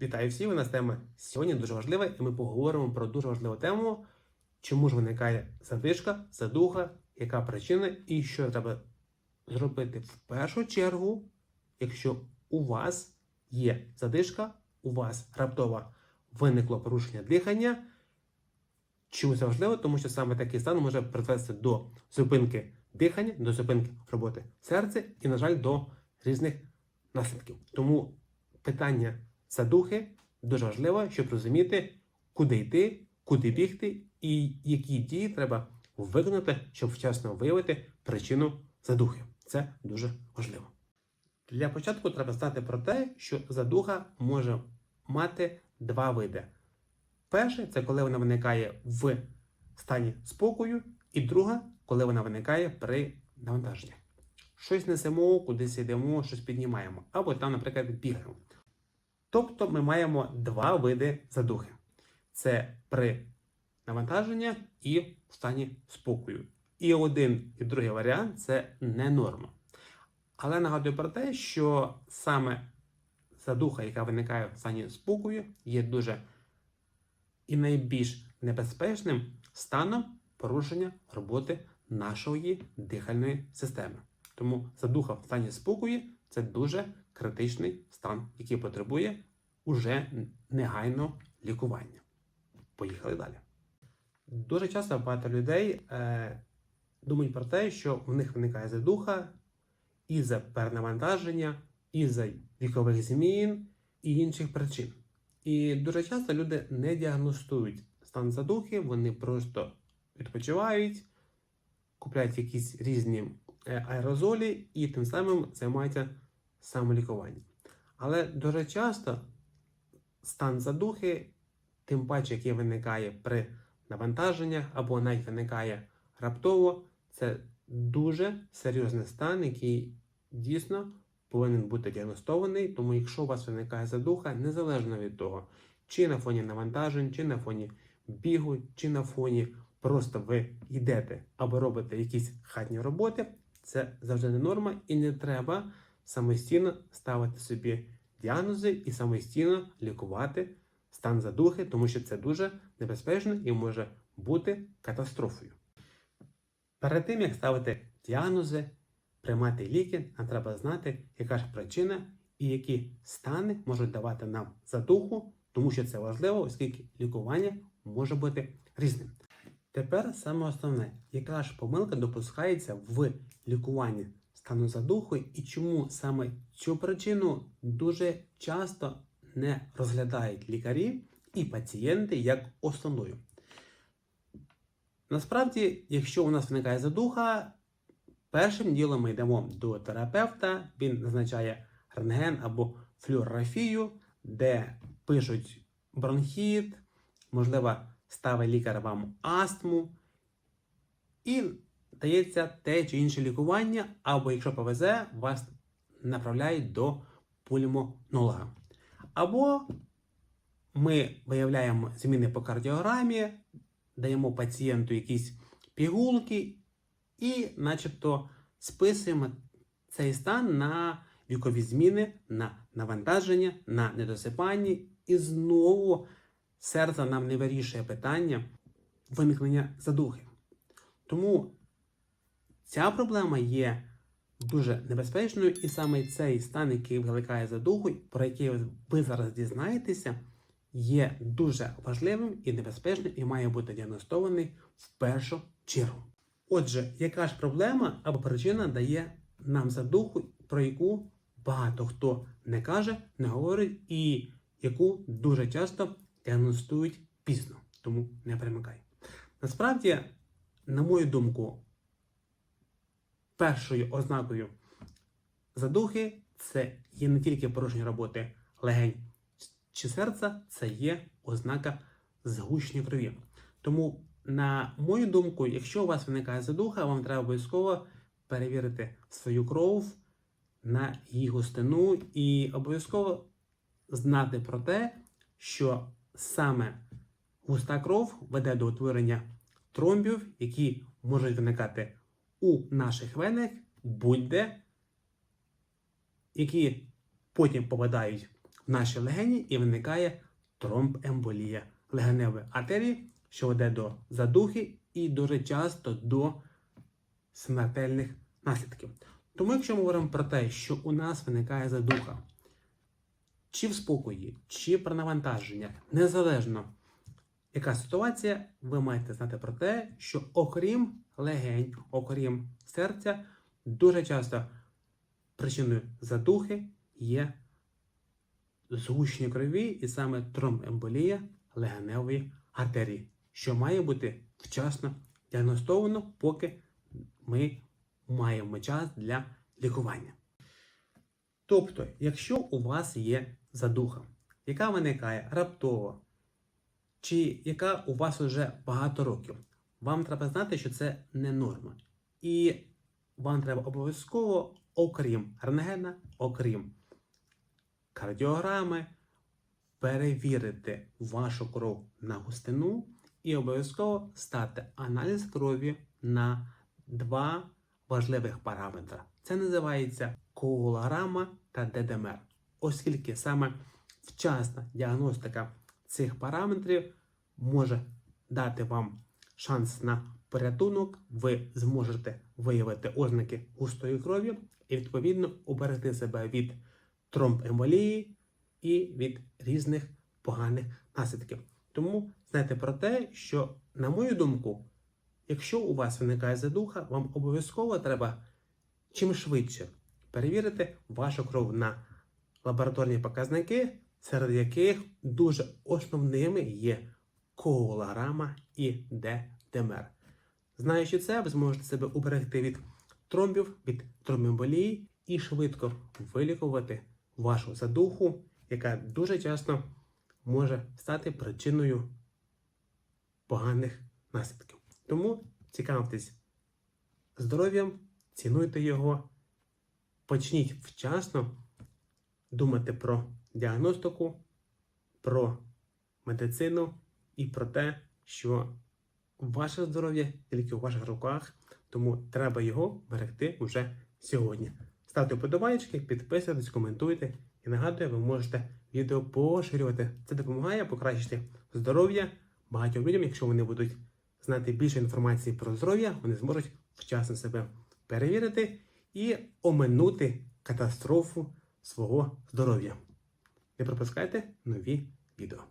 Вітаю всіх! У нас тема сьогодні дуже важлива, і ми поговоримо про дуже важливу тему, чому ж виникає задишка, задуха, яка причина і що треба зробити в першу чергу, якщо у вас є задишка, у вас раптово виникло порушення дихання. Чому це важливо? Тому що саме такий стан може призвести до зупинки дихання, до зупинки роботи серця і, на жаль, до різних наслідків. Тому питання задухи дуже важливо, щоб розуміти, куди йти, куди бігти і які дії треба виконати, щоб вчасно виявити причину задухи. Це дуже важливо. Для початку треба знати про те, що задуха може мати два види. Перше це коли вона виникає в стані спокою, і друга, коли вона виникає при навантаженні. Щось несемо, кудись йдемо, щось піднімаємо, або там, наприклад, бігаємо. Тобто ми маємо два види задухи: це при навантаженні і в стані спокою. І один і другий варіант це не норма. Але нагадую про те, що саме задуха, яка виникає в стані спокою, є дуже і найбільш небезпечним станом порушення роботи нашої дихальної системи. Тому задуха в стані спокою це дуже критичний стан, який потребує уже негайного лікування. Поїхали далі. Дуже часто багато людей е, думають про те, що в них виникає задуха із-за перенавантаження, із-за вікових змін і інших причин. І дуже часто люди не діагностують стан задухи, вони просто відпочивають, купляють якісь різні е, аерозолі і тим самим займаються самолікуванням. Але дуже часто стан задухи, тим паче, який виникає при навантаженнях або навіть виникає раптово, це дуже серйозний стан, який дійсно повинен бути діагностований. Тому, якщо у вас виникає задуха, незалежно від того, чи на фоні навантажень, чи на фоні бігу, чи на фоні просто ви йдете або робите якісь хатні роботи, це завжди не норма і не треба самостійно ставити собі діагнози і самостійно лікувати стан задухи, тому що це дуже небезпечно і може бути катастрофою. Перед тим, як ставити діагнози, приймати ліки, нам треба знати, яка ж причина і які стани можуть давати нам задуху, тому що це важливо, оскільки лікування може бути різним. Тепер саме основне, яка ж помилка допускається в лікуванні стану задуху і чому саме цю причину дуже часто не розглядають лікарі і пацієнти як основною. Насправді, якщо у нас виникає задуха, першим ділом ми йдемо до терапевта, він назначає рентген або флюорографію, де пишуть бронхіт, можливо, ставить лікар вам астму, і дається те чи інше лікування, або, якщо повезе, вас направляють до пульмонолога. Або ми виявляємо зміни по кардіограмі, даємо пацієнту якісь пігулки і, начебто, списуємо цей стан на вікові зміни, на навантаження, на недосипання, і знову серце нам не вирішує питання виникнення задухи. Тому ця проблема є дуже небезпечною, і саме цей стан, який викликає задуху, про який ви зараз дізнаєтеся, є дуже важливим і небезпечним, і має бути діагностований в першу чергу. Отже, яка ж проблема або причина дає нам задуху, про яку багато хто не каже, не говорить, і яку дуже часто діагностують пізно, тому не примикай. Насправді, на мою думку, першою ознакою задухи це є не тільки порушення роботи легень чи серця, це є ознака згущення крові. Тому, на мою думку, якщо у вас виникає задуха, вам треба обов'язково перевірити свою кров на її густину і обов'язково знати про те, що саме густа кров веде до утворення тромбів, які можуть виникати у наших венах будь-де, які потім попадають в наші легені і виникає тромбемболія легеневої артерії, що веде до задухи і дуже часто до смертельних наслідків. Тому, якщо ми говоримо про те, що у нас виникає задуха, чи в спокої, чи при навантаженнях, незалежно яка ситуація, ви маєте знати про те, що окрім легень, окрім серця, дуже часто причиною задухи є згущення крові і саме тромбемболія легеневої артерії, що має бути вчасно діагностовано, поки ми маємо час для лікування. Тобто, якщо у вас є задуха, яка виникає раптово, чи яка у вас вже багато років, вам треба знати, що це не норма. І вам треба обов'язково, окрім рентгена, окрім кардіограми, перевірити вашу кров на густину і обов'язково стати аналіз крові на два важливих параметри. Це називається коагулограма та ДДМР, оскільки саме вчасна діагностика цих параметрів може дати вам шанс на порятунок, ви зможете виявити ознаки густої крові і відповідно уберегти себе від тромбемболії і від різних поганих наслідків. Тому знайте про те, що, на мою думку, якщо у вас виникає задуха, вам обов'язково треба чим швидше перевірити вашу кров на лабораторні показники, серед яких дуже основними є коагулограма і ДДМР. Знаючи це, ви зможете себе уберегти від тромбів, від тромбемболії і швидко вилікувати вашу задуху, яка дуже часто може стати причиною поганих наслідків. Тому цікавтесь здоров'ям, цінуйте його, почніть вчасно думати про діагностику, про медицину і про те, що ваше здоров'я тільки у ваших руках, тому треба його берегти вже сьогодні. Ставте вподобайки, підписуйтесь, коментуйте і нагадую, ви можете відео поширювати. Це допомагає покращити здоров'я багатьом людям, якщо вони будуть знати більше інформації про здоров'я, вони зможуть вчасно себе перевірити і оминути катастрофу свого здоров'я. Не пропускайте нові відео.